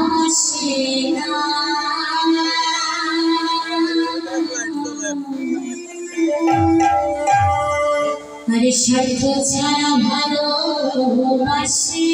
আসে না আরে শব্দ ছাড়া ভালোবাসে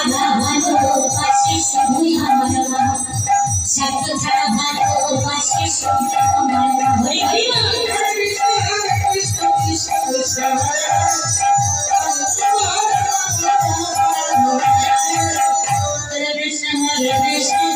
ছাড়া ভালোবাসে শুধুই আমার মা শব্দ ছাড়া ভালোবাসে শুধু আমার মা হরি হরি মা Hare Krishna, Hare Krishna.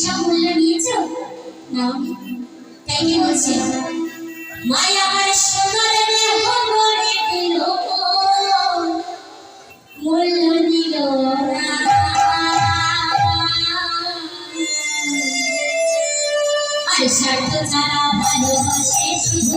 হিসাব মূল্যে নিয়েছ? না। তাই কি বলছে? মায়ার সুন্দর দেহ গড়ে দিল মূল্য দিল না। আচ্ছা, আর স্বার্থ যারা ভালোবাসে, শুধু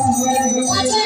Watch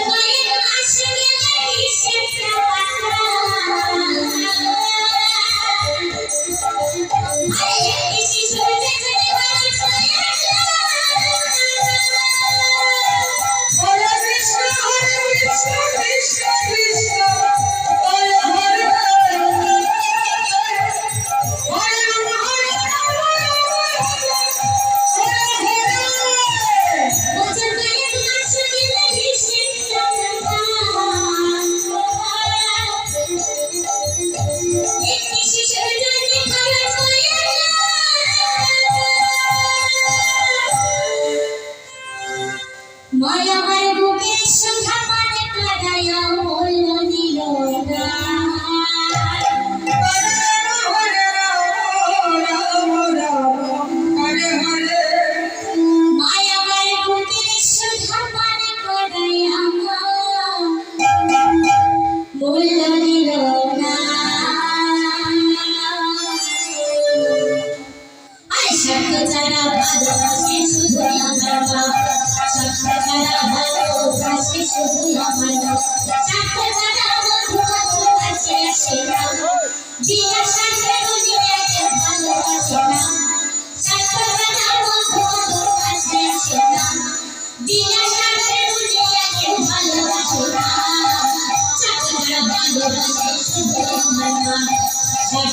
我要迈 мать, убей,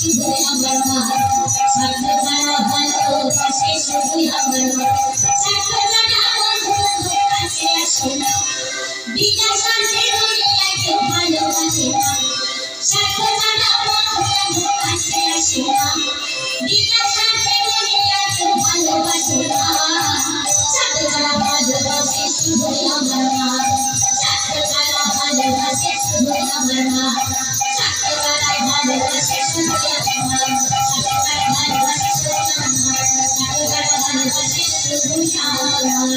শুধু আমার মা স্বার্থ ছাড়া ভালোবাসে শুধু আমার মা স্বার্থ ছাড়া বন্ধু কাছে আসে না বিনা স্বার্থে দুনিয়ায় কেউ ভালোবাসে না স্বার্থ ছাড়া বন্ধু কাছে আসে না বিনা স্বার্থে দুনিয়ায় কেউ ভালোবাসে না স্বার্থ ছাড়া ভালোবাসে শুধু আমার মা স্বার্থ ছাড়া ভালোবাসে শুধু আমার মা স্বার্থ ছাড়া ভালোবাসে শুধু Oh,